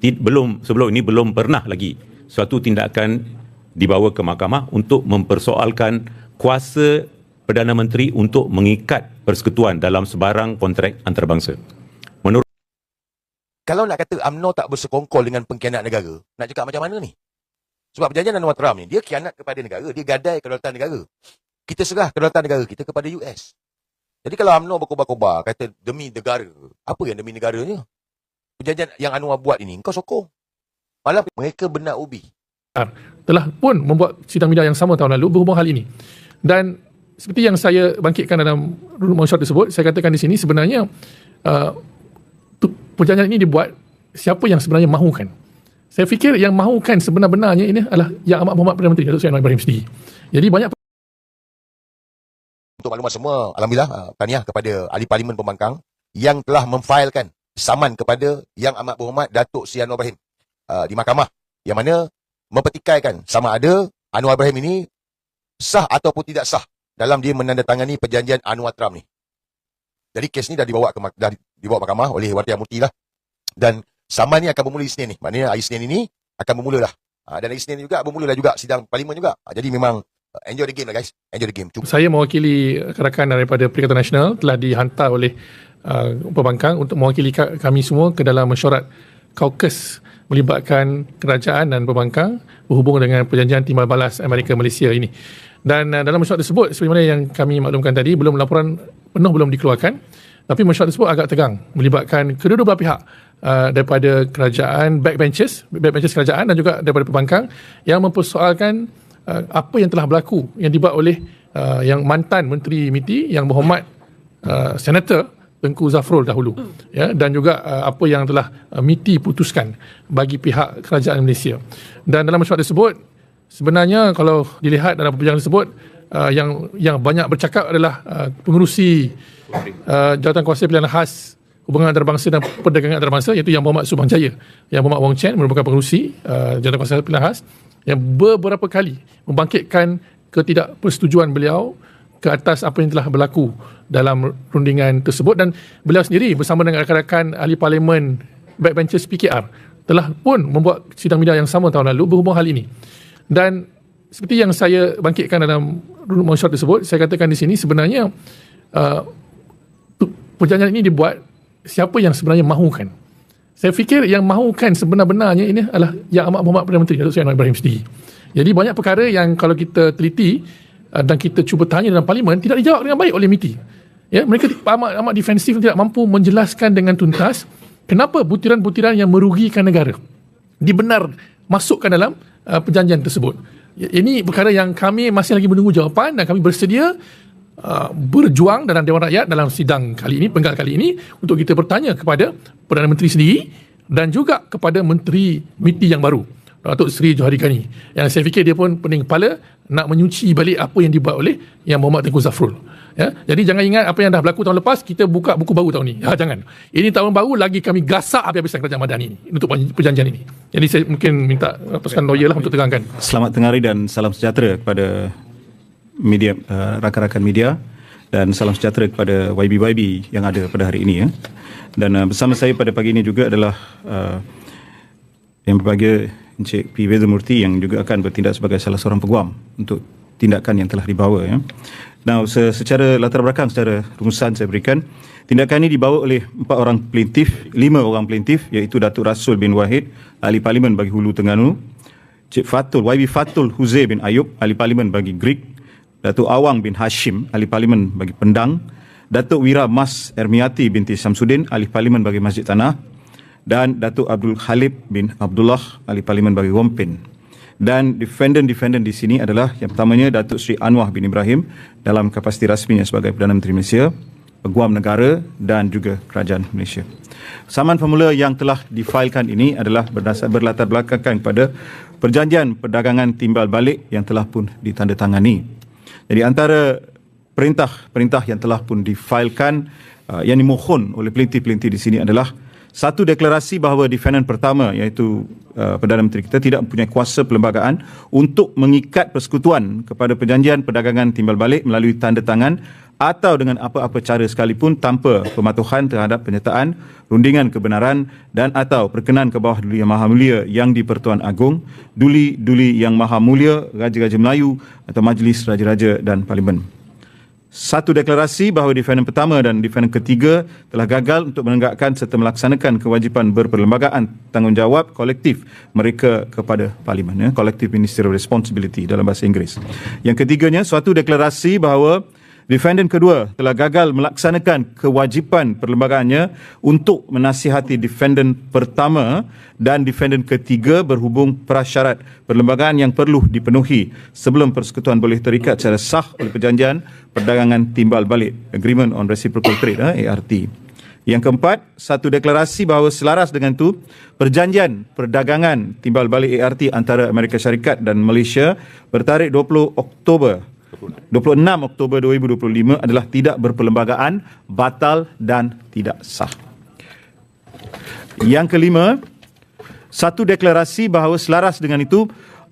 belum sebelum ini belum pernah lagi suatu tindakan dibawa ke mahkamah untuk mempersoalkan kuasa Perdana Menteri untuk mengikat persekutuan dalam sebarang kontrak antarabangsa. Menurut Kalau nak kata UMNO tak bersekongkol dengan pengkhianat negara, nak cakap macam mana ni? Sebab perjanjian Anwar Trump ni, dia khianat kepada negara, dia gadai kedaulatan negara. Kita serah kedaulatan negara kita kepada US. Jadi kalau UMNO berkobar-kobar, kata demi negara, apa yang demi negaranya? Perjanjian yang Anwar buat ini, kau sokong. Malah mereka benar ubi. telah pun membuat sidang media yang sama tahun lalu berhubung hal ini. Dan seperti yang saya bangkitkan dalam rumah masyarakat tersebut, saya katakan di sini sebenarnya uh, tu- perjanjian ini dibuat siapa yang sebenarnya mahukan. Saya fikir yang mahukan sebenar-benarnya ini adalah Yang Amat Berhormat Perdana Menteri Datuk Seri Anwar Ibrahim sendiri. Jadi banyak Untuk maklumat semua, Alhamdulillah, uh, tahniah kepada ahli parlimen pembangkang yang telah memfailkan saman kepada Yang Amat Berhormat Datuk Seri Anwar Ibrahim uh, di mahkamah. Yang mana mempertikaikan sama ada Anwar Ibrahim ini sah ataupun tidak sah dalam dia menandatangani perjanjian Anwar Trump ni. Jadi kes ni dah dibawa ke dah dibawa mahkamah oleh Warti Amurti lah. Dan saman ni akan bermula Isnin ni. Maknanya hari Isnin ini akan bermula lah. Uh, dan hari Isnin ni juga bermula lah juga sidang parlimen juga. Uh, jadi memang enjoy the game lah guys. Enjoy the game. Cuba. saya mewakili rakan daripada Perikatan Nasional telah dihantar oleh uh, pembangkang untuk mewakili ka- kami semua ke dalam mesyuarat kaukus melibatkan kerajaan dan pembangkang berhubung dengan perjanjian timbal balas Amerika Malaysia ini. Dan uh, dalam mesyuarat tersebut seperti mana yang kami maklumkan tadi belum laporan penuh belum dikeluarkan tapi mesyuarat tersebut agak tegang melibatkan kedua-dua belah pihak uh, daripada kerajaan backbenches backbenches kerajaan dan juga daripada pembangkang yang mempersoalkan uh, apa yang telah berlaku yang dibuat oleh uh, yang mantan menteri MITI yang berhormat uh, senator Tengku Zafrul dahulu ya dan juga uh, apa yang telah uh, MITI putuskan bagi pihak kerajaan Malaysia. Dan dalam mesyuarat tersebut sebenarnya kalau dilihat dalam perbincangan tersebut uh, yang yang banyak bercakap adalah uh, pengurusi uh, jawatan kuasa pilihan khas hubungan antarabangsa dan perdagangan antarabangsa iaitu Yang Berhormat Subang Jaya. Yang Berhormat Wong Chen merupakan pengurusi uh, jawatan kuasa pilihan khas yang beberapa kali membangkitkan ketidakpersetujuan beliau ke atas apa yang telah berlaku dalam rundingan tersebut dan beliau sendiri bersama dengan rakan-rakan ahli parlimen backbenchers PKR telah pun membuat sidang media yang sama tahun lalu berhubung hal ini. Dan seperti yang saya bangkitkan dalam rumah tersebut, saya katakan di sini sebenarnya uh, perjanjian ini dibuat siapa yang sebenarnya mahukan. Saya fikir yang mahukan sebenar-benarnya ini adalah Yang Amat Berhormat Perdana Menteri Datuk Seri Anwar Ibrahim sendiri. Jadi banyak perkara yang kalau kita teliti uh, dan kita cuba tanya dalam parlimen tidak dijawab dengan baik oleh MITI. Ya, mereka amat amat defensif tidak mampu menjelaskan dengan tuntas kenapa butiran-butiran yang merugikan negara dibenar masukkan dalam uh, perjanjian tersebut. Ya, Ini perkara yang kami masih lagi menunggu jawapan dan kami bersedia uh, berjuang dalam Dewan Rakyat dalam sidang kali ini, penggal kali ini untuk kita bertanya kepada Perdana Menteri sendiri dan juga kepada Menteri MITI yang baru, Datuk Seri Johari Gani. Yang saya fikir dia pun pening kepala nak menyuci balik apa yang dibuat oleh Yang Muhammad Tengku Zafrul. Ya, jadi jangan ingat apa yang dah berlaku tahun lepas kita buka buku baru tahun ni. Ha, jangan. Ini tahun baru lagi kami gasak habis-habisan kerajaan Madani ini untuk perjanjian ini. Jadi saya mungkin minta pasukan lawyer lah untuk terangkan. Selamat tengah hari dan salam sejahtera kepada media uh, rakan-rakan media dan salam sejahtera kepada YB-YB yang ada pada hari ini ya. Dan uh, bersama saya pada pagi ini juga adalah uh, yang berbahagia Encik P. Vedamurti yang juga akan bertindak sebagai salah seorang peguam untuk tindakan yang telah dibawa ya. Now se- secara latar belakang secara rumusan saya berikan tindakan ini dibawa oleh empat orang plaintif, lima orang plaintif iaitu Datuk Rasul bin Wahid, ahli parlimen bagi Hulu Terengganu, Cik Fatul, YB Fatul Huzair bin Ayub, ahli parlimen bagi Greek, Datuk Awang bin Hashim, ahli parlimen bagi Pendang, Datuk Wira Mas Ermiati binti Samsudin, ahli parlimen bagi Masjid Tanah, dan Datuk Abdul Khalid bin Abdullah, ahli parlimen bagi Wompin. Dan defendant-defendant di sini adalah yang pertamanya Datuk Seri Anwar bin Ibrahim dalam kapasiti rasminya sebagai Perdana Menteri Malaysia, Peguam Negara dan juga Kerajaan Malaysia. Saman formula yang telah difailkan ini adalah berdasar berlatar belakangkan kepada perjanjian perdagangan timbal balik yang telah pun ditandatangani. Jadi antara perintah-perintah yang telah pun difailkan uh, yang dimohon oleh pelintir-pelintir di sini adalah satu deklarasi bahawa defendant pertama iaitu uh, Perdana Menteri kita tidak mempunyai kuasa perlembagaan untuk mengikat persekutuan kepada perjanjian perdagangan timbal balik melalui tanda tangan atau dengan apa-apa cara sekalipun tanpa pematuhan terhadap penyertaan rundingan kebenaran dan atau perkenan ke bawah Duli Yang Maha Mulia yang di-Pertuan Agong, Duli-Duli Yang Maha Mulia, Raja-Raja Melayu atau Majlis Raja-Raja dan Parlimen. Satu deklarasi bahawa defendant pertama dan defendant ketiga telah gagal untuk menegakkan serta melaksanakan kewajipan berperlembagaan tanggungjawab kolektif mereka kepada Parlimen. Ya, Collective Ministerial Responsibility dalam bahasa Inggeris. Yang ketiganya, suatu deklarasi bahawa Defendant kedua telah gagal melaksanakan kewajipan perlembagaannya untuk menasihati defendant pertama dan defendant ketiga berhubung prasyarat perlembagaan yang perlu dipenuhi sebelum persekutuan boleh terikat secara sah oleh perjanjian perdagangan timbal balik Agreement on Reciprocal Trade eh, ART. Yang keempat, satu deklarasi bahawa selaras dengan itu, perjanjian perdagangan timbal balik ART antara Amerika Syarikat dan Malaysia bertarikh 20 Oktober 26 Oktober 2025 adalah tidak berperlembagaan, batal dan tidak sah. Yang kelima, satu deklarasi bahawa selaras dengan itu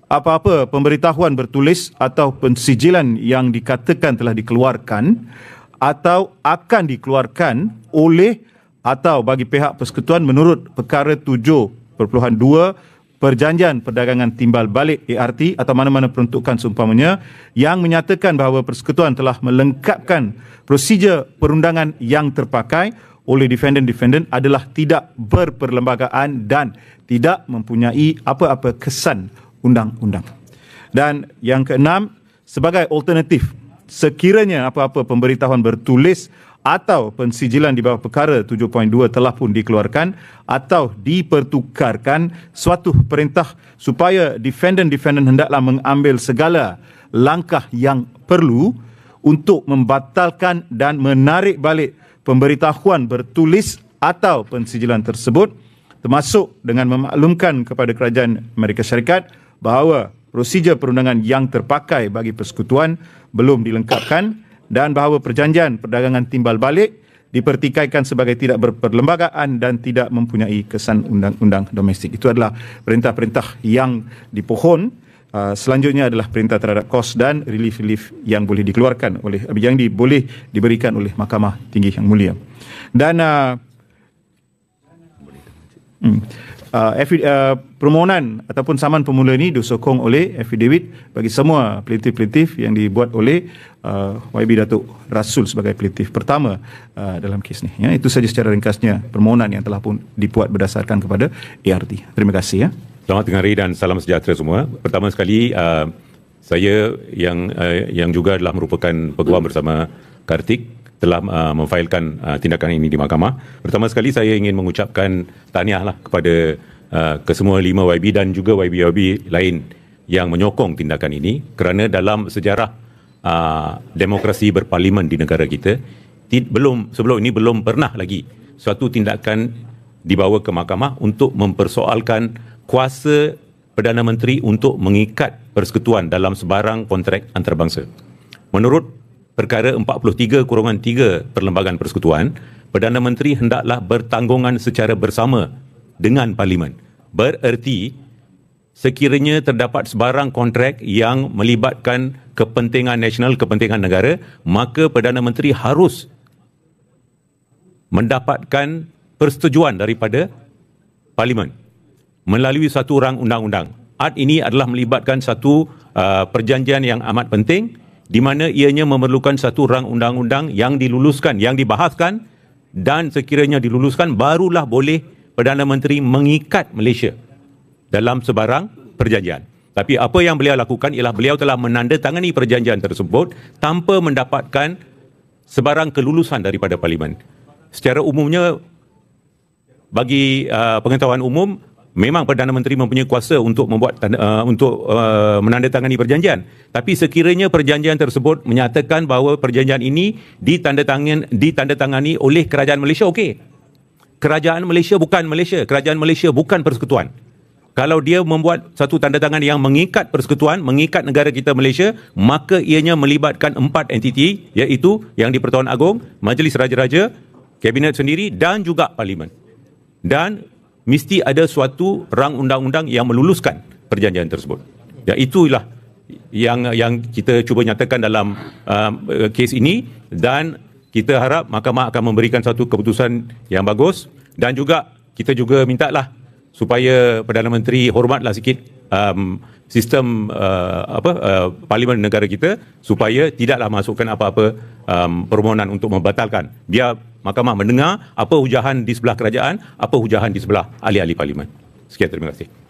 apa-apa pemberitahuan bertulis atau pensijilan yang dikatakan telah dikeluarkan atau akan dikeluarkan oleh atau bagi pihak persekutuan menurut perkara 7.2 Perjanjian Perdagangan Timbal Balik ART atau mana-mana peruntukan seumpamanya yang menyatakan bahawa persekutuan telah melengkapkan prosedur perundangan yang terpakai oleh defendant-defendant adalah tidak berperlembagaan dan tidak mempunyai apa-apa kesan undang-undang. Dan yang keenam, sebagai alternatif, sekiranya apa-apa pemberitahuan bertulis atau pensijilan di bawah perkara 7.2 telah pun dikeluarkan atau dipertukarkan suatu perintah supaya defendant-defendant hendaklah mengambil segala langkah yang perlu untuk membatalkan dan menarik balik pemberitahuan bertulis atau pensijilan tersebut termasuk dengan memaklumkan kepada kerajaan Amerika Syarikat bahawa prosedur perundangan yang terpakai bagi persekutuan belum dilengkapkan dan bahawa perjanjian perdagangan timbal balik dipertikaikan sebagai tidak berperlembagaan dan tidak mempunyai kesan undang-undang domestik. Itu adalah perintah-perintah yang dipohon. Uh, selanjutnya adalah perintah terhadap kos dan relief-relief yang boleh dikeluarkan oleh yang di, boleh diberikan oleh Mahkamah Tinggi Yang Mulia. Dan uh, hmm, uh, uh, permohonan ataupun saman pemula ini disokong oleh affidavit bagi semua plaintiff-plaintiff yang dibuat oleh uh, YB Datuk Rasul sebagai plaintiff pertama uh, dalam kes ini. Ya, itu saja secara ringkasnya permohonan yang telah pun dibuat berdasarkan kepada ART. Terima kasih. Ya. Selamat tengah hari dan salam sejahtera semua. Pertama sekali, uh, saya yang uh, yang juga adalah merupakan peguam bersama Kartik telah uh, memfailkan uh, tindakan ini di mahkamah. Pertama sekali saya ingin mengucapkan tahniahlah kepada uh, kesemua lima YB dan juga YB-YB lain yang menyokong tindakan ini kerana dalam sejarah uh, demokrasi berparlimen di negara kita belum sebelum ini belum pernah lagi suatu tindakan dibawa ke mahkamah untuk mempersoalkan kuasa Perdana Menteri untuk mengikat persekutuan dalam sebarang kontrak antarabangsa. Menurut perkara 43 kurungan 3 Perlembagaan Persekutuan, Perdana Menteri hendaklah bertanggungan secara bersama dengan Parlimen. Bererti, sekiranya terdapat sebarang kontrak yang melibatkan kepentingan nasional, kepentingan negara, maka Perdana Menteri harus mendapatkan persetujuan daripada Parlimen melalui satu rang undang-undang. Art ini adalah melibatkan satu uh, perjanjian yang amat penting di mana ianya memerlukan satu rang undang-undang yang diluluskan, yang dibahaskan dan sekiranya diluluskan barulah boleh Perdana Menteri mengikat Malaysia dalam sebarang perjanjian. Tapi apa yang beliau lakukan ialah beliau telah menandatangani perjanjian tersebut tanpa mendapatkan sebarang kelulusan daripada parlimen. Secara umumnya bagi uh, pengetahuan umum memang Perdana Menteri mempunyai kuasa untuk membuat uh, untuk uh, menandatangani perjanjian. Tapi sekiranya perjanjian tersebut menyatakan bahawa perjanjian ini ditandatangani ditandatangani oleh kerajaan Malaysia okey. Kerajaan Malaysia bukan Malaysia. Kerajaan Malaysia bukan persekutuan. Kalau dia membuat satu tanda tangan yang mengikat persekutuan, mengikat negara kita Malaysia, maka ianya melibatkan empat entiti, iaitu yang di Pertuan Agong, Majlis Raja-Raja, Kabinet sendiri dan juga Parlimen. dan mesti ada suatu rang undang-undang yang meluluskan perjanjian tersebut. Ya itulah yang yang kita cuba nyatakan dalam uh, kes ini dan kita harap mahkamah akan memberikan satu keputusan yang bagus dan juga kita juga mintalah supaya Perdana Menteri hormatlah sikit um, sistem uh, apa uh, parlimen negara kita supaya tidaklah masukkan apa-apa um, permohonan untuk membatalkan. Biar mahkamah mendengar apa hujahan di sebelah kerajaan, apa hujahan di sebelah ahli-ahli parlimen. Sekian terima kasih.